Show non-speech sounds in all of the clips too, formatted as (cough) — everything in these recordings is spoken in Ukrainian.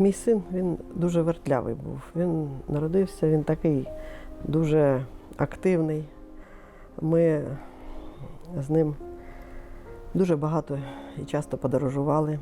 Мій син він дуже вертлявий був. Він народився, він такий дуже активний. Ми з ним дуже багато і часто подорожували.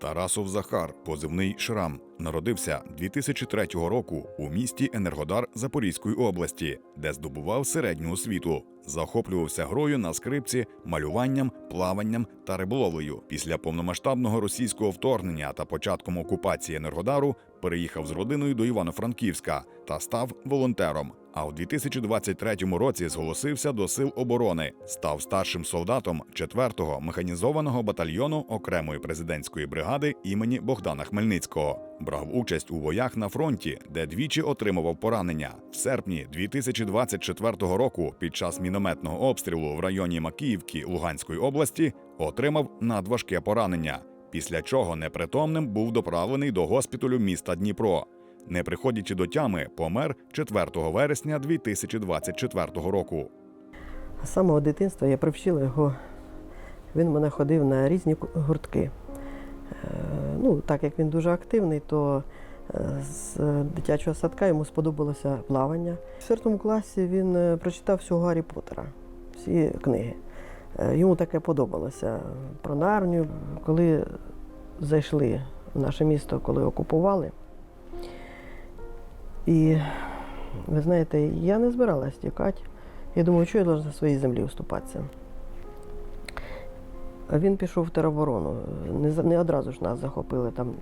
Тарасов Захар, позивний Шрам, народився 2003 року у місті Енергодар Запорізької області, де здобував середню освіту. Захоплювався грою на скрипці, малюванням, плаванням та риболовлею. Після повномасштабного російського вторгнення та початком окупації Енергодару переїхав з родиною до Івано-Франківська та став волонтером. А у 2023 році зголосився до сил оборони, став старшим солдатом 4-го механізованого батальйону окремої президентської бригади імені Богдана Хмельницького. Брав участь у боях на фронті, де двічі отримував поранення. В серпні 2024 року, під час мінометного обстрілу в районі Макіївки Луганської області, отримав надважке поранення. Після чого непритомним був доправлений до госпіталю міста Дніпро. Не приходячи до тями, помер 4 вересня 2024 року. З самого дитинства я привчила його. Він мене ходив на різні гуртки. Е, Ну, так як він дуже активний, то е, з дитячого садка йому сподобалося плавання. В четвертому класі він е, прочитав всього Гаррі Поттера, всі книги. Йому таке подобалося про Нарнію. Коли зайшли в наше місто, коли окупували. І ви знаєте, я не збиралась тікати. Я думаю, що я должна своїй землі уступатися. Він пішов в тероборону. Не, не одразу ж нас захопили, там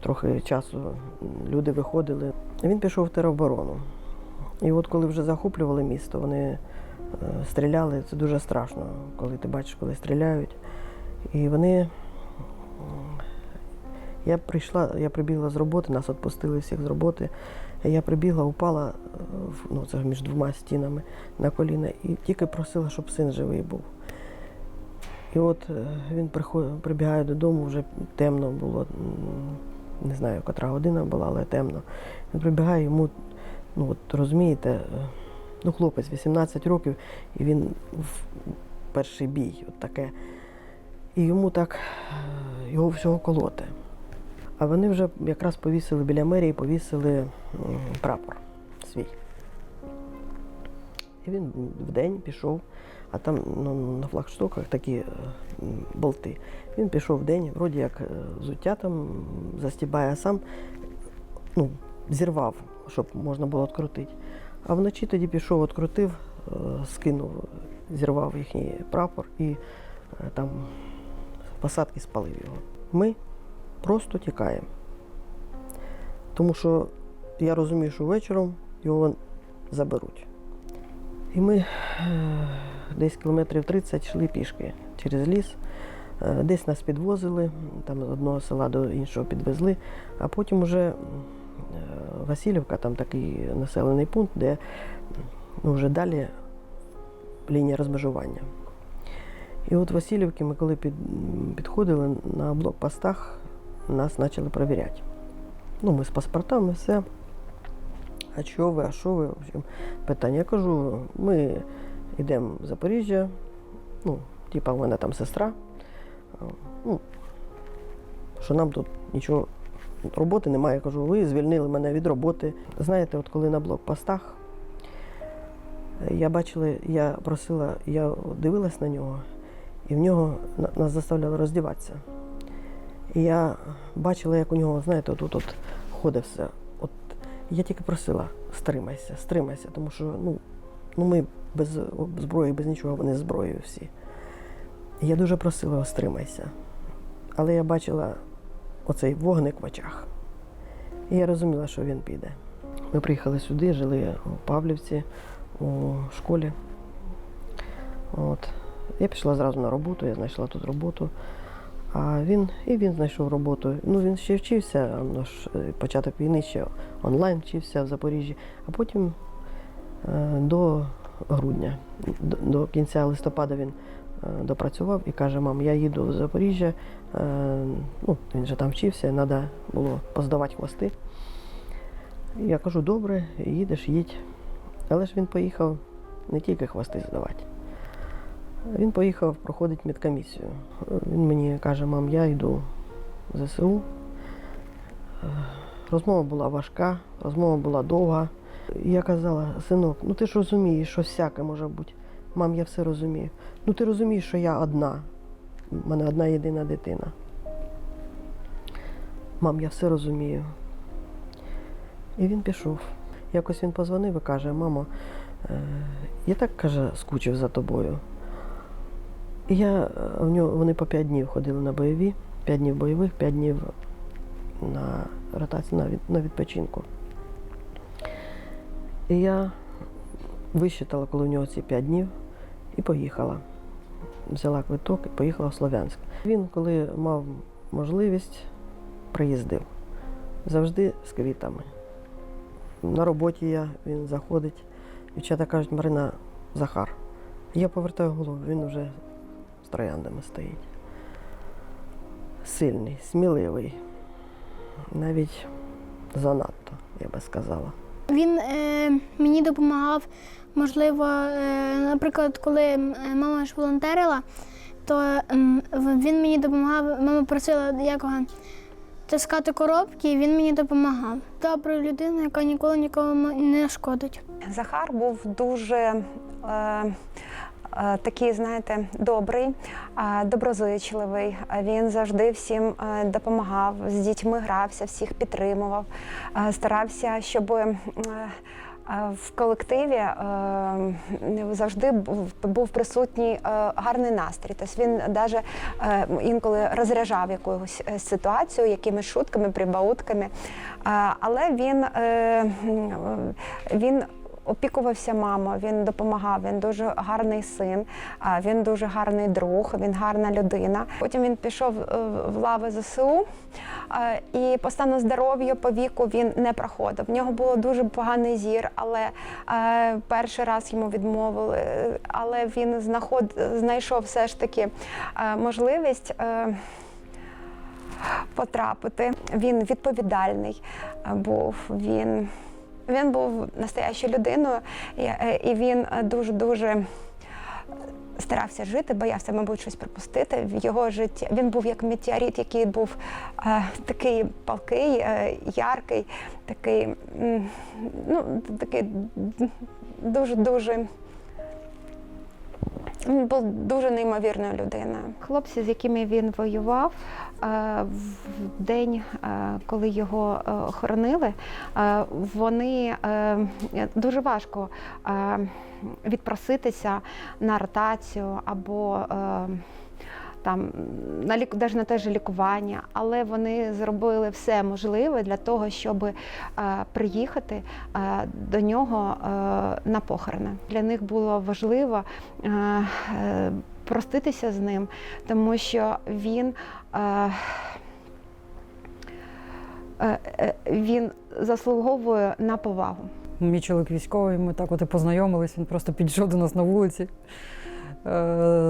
трохи часу люди виходили. Він пішов в тероборону. І от коли вже захоплювали місто, вони е, стріляли. Це дуже страшно, коли ти бачиш, коли стріляють. І вони. Я прийшла, я прибігла з роботи, нас відпустили всіх з роботи. Я прибігла, упала е, ну, це між двома стінами на коліна і тільки просила, щоб син живий був. І от е, він приходить, прибігає додому, вже темно було, не знаю, котра година була, але темно. Він прибігає йому, ну от розумієте, е, ну хлопець 18 років, і він в перший бій, от таке. І йому так його всього колоте. А вони вже якраз повісили біля мерії, повісили прапор свій. І він вдень пішов, а там ну, на флагштоках такі е, болти. Він пішов вдень, вроді як е, взуття там застібає, а сам ну, зірвав, щоб можна було відкрутити. А вночі тоді пішов, відкрутив, е, скинув, зірвав їхній прапор і там посадки спалив його. Ми просто тікаємо. Тому що я розумію, що вечором його заберуть. І ми е, десь кілометрів 30 йшли пішки через ліс. Е, Десь нас підвозили, там з одного села до іншого підвезли, а потім вже е, Васильівка, там такий населений пункт, де ну, вже далі лінія розмежування. І от Васильівки ми коли під, підходили на блокпостах, нас почали перевіряти. Ну, ми з паспортами, все. А що ви, а що ви? В общем, питання. Я кажу, ми йдемо в Запоріжжя, ну, типа в мене там сестра. Ну, що нам тут нічого, роботи немає. Кажу, ви звільнили мене від роботи. Знаєте, от коли на блокпостах, я бачила, я просила, я дивилась на нього, і в нього нас заставляли роздіватися. І я бачила, як у нього, знаєте, отут от ходить все. От я тільки просила, стримайся, стримайся, тому що ну, ну ми без зброї, без нічого, вони зброєю всі. І я дуже просила стримайся. Але я бачила оцей вогник в очах. І я розуміла, що він піде. Ми приїхали сюди, жили у Павлівці, у школі. От. Я пішла зразу на роботу, я знайшла тут роботу. А він і він знайшов роботу. Ну він ще вчився, е, початок війни ще онлайн вчився в Запоріжжі, а потім е, до грудня, до, кінця листопада він е, допрацював і каже: мам, я їду в Запоріжжя. Ну, він же там вчився, треба було поздавати хвости. Я кажу, добре, їдеш, їдь. Але ж він поїхав не тільки хвости здавати. Він поїхав проходить медкомісію. Він мені каже, мам, я йду в ЗСУ. Розмова була важка, розмова була довга. Я казала, синок, ну ти ж розумієш, що всяке може бути. Мам, я все розумію. Ну ти розумієш, що я одна. У мене одна єдина дитина. Мам, я все розумію. І він пішов. Якось він позвонив і каже, мамо, е, я так каже, скучив за тобою. Я е, в нього вони по п'ять днів ходили на бойові, п'ять днів бойових, п'ять днів на ротацію на, від, на відпочинку. І я висчитала, коли в нього ці п'ять днів, і поїхала. Взяла квиток і поїхала в Слов'янськ. Він, коли мав можливість, приїздив. Завжди з квітами. На роботі я, він заходить. Дівчата кажуть, Марина, Захар. Я повертаю голову, він вже з трояндами стоїть. Сильний, сміливий, навіть занадто, я би сказала. Він е, мені допомагав, можливо, е, наприклад, коли е, мама ж волонтерила, то в- він мені допомагав, мама просила якого таскати коробки, і він мені допомагав. Добра людина, яка ніколи нікому не шкодить. Захар був дуже е, е, такий, знаєте, добрий, е, доброзичливий. Е, Він завжди всім е, допомагав, з дітьми грався, всіх підтримував, е, старався, щоб. е, е, В колективі е, завжди був, присутній е, гарний настрій. Тобто він навіть е, інколи розряджав якусь е, ситуацію, якимись шутками, прибаутками. Е, але він, е, він опікувався мамою, він допомагав, він дуже гарний син, він дуже гарний друг, він гарна людина. Потім він пішов е, в лави ЗСУ і по стану здоров'я, по віку він не проходив. В нього було дуже поганий зір, але е, перший раз йому відмовили. Але він знаход... знайшов все ж таки е, можливість. Потрапити. Він відповідальний був. Він він був настоящою людиною, і, е, він дуже-дуже старався жити, боявся, мабуть, щось пропустити в його житті. Він був як метеорит, який був е, такий палкий, е, яркий, такий, ну, такий дуже-дуже. Він був дуже неймовірною людиною. Хлопці, з якими він воював, е, в день, е, коли його е, хоронили, вони дуже важко відпроситися на ротацію або там на лік... навіть на те ж лікування, але вони зробили все можливе для того, щоб е, приїхати е, до нього е, на похорони. Для них було важливо проститися з ним, тому що він. Е, він заслуговує на повагу. Мій чоловік військовий, ми так от і познайомились, він просто підійшов до нас на вулиці,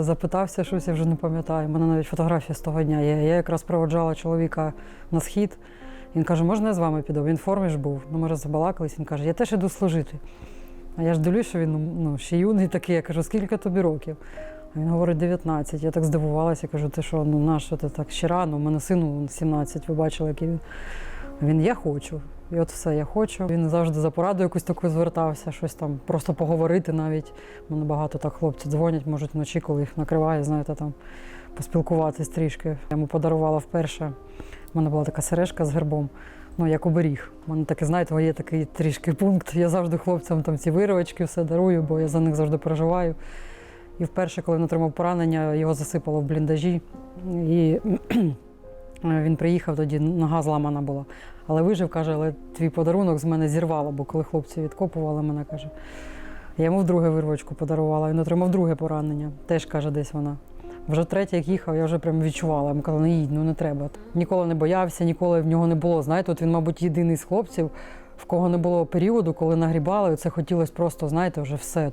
запитався щось, я вже не пам'ятаю. У мене навіть фотографія з того дня є. Я якраз проводжала чоловіка на схід. Він каже, можна я з вами піду? Він в формі ж був. Ну, ми розбалакались, він каже, я теж іду служити. А я ж дивлюсь, що він ну, ще юний такий. Я кажу, скільки тобі років? А він говорить, 19. Я так здивувалася, кажу, ти що, ну наш, ти так ще рано, у мене сину 17, ви бачили, який він. Він я хочу. І от все, я хочу. Він завжди за пораду якусь таку звертався, щось там просто поговорити навіть. Мене багато так хлопці дзвонять, можуть вночі, коли їх накриває, знаєте, там поспілкуватись трішки. Я йому подарувала вперше. У мене була така сережка з гербом, ну як оберіг. У мене таке, знаєте, є такий трішки пункт. Я завжди хлопцям там ці виривочки все дарую, бо я за них завжди переживаю. І вперше, коли він отримав поранення, його засипало в бліндажі. І (clears throat) він приїхав тоді, нога зламана була. Але вижив, каже, але твій подарунок з мене зірвало, бо коли хлопці відкопували мене, каже. Я йому вдруге вирвочку подарувала, він отримав друге поранення. Теж каже, десь вона. Вже третє, як їхав, я вже прям відчувала. Я казала, не їдь, ну не треба. Ніколи не боявся, ніколи в нього не було. Знаєте, от він, мабуть, єдиний з хлопців, в кого не було періоду, коли нагрібали, і це хотілося просто, знаєте, вже все.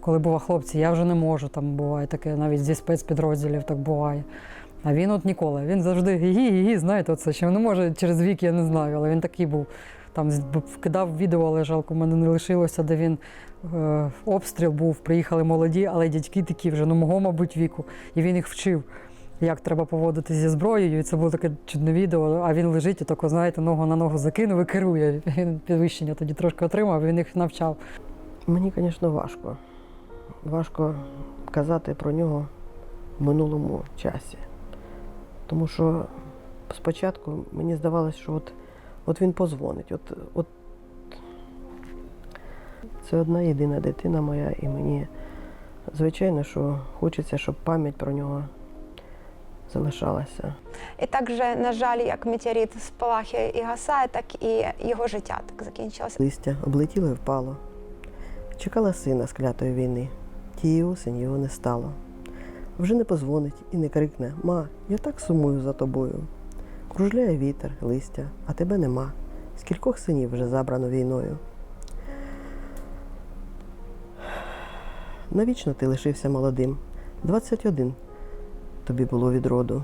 Коли бува хлопці, я вже не можу, там буває таке, навіть зі спецпідрозділів так буває. А він от ніколи. Він завжди гі-гі-гі, знаєте, оце що не може через вік, я не знаю, але він такий був. Там вкидав відео, але жалко, в мене не лишилося, де він е, обстріл був, приїхали молоді, але дядьки такі вже, ну мого, мабуть, віку. І він їх вчив. як треба поводитися зі зброєю. І це було таке чудне відео. А він лежить і тако, знаєте, ногу на ногу закинув і керує. Він підвищення тоді трошки отримав, він їх навчав. Мені, звісно, важко. Важко казати про нього в минулому часі. Тому що спочатку мені здавалося, що от, от він позвонить. От, от це одна єдина дитина моя, і мені, звичайно, що хочеться, щоб пам'ять про нього залишалася. І так же, на жаль, як метеорит спалахує і гасає, так і його життя так закінчилося. Листя облетіло і впало. Чекала сина з клятої війни. Тієї осені його не стало. Вже не позвонить і не крикне Ма, я так сумую за тобою. Кружляє вітер, листя, а тебе нема. Скількох синів вже забрано війною. Навічно ти лишився молодим. 21 тобі було від роду.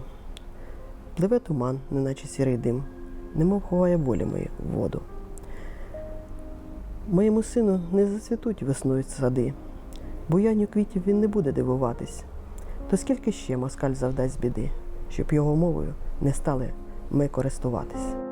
Пливе туман, неначе сірий дим, немов ховає болі мої в воду. Моєму сину не зацвітуть весною сади, бо буянню квітів він не буде дивуватись. То скільки ще москаль завдасть біди, щоб його мовою не стали ми користуватись.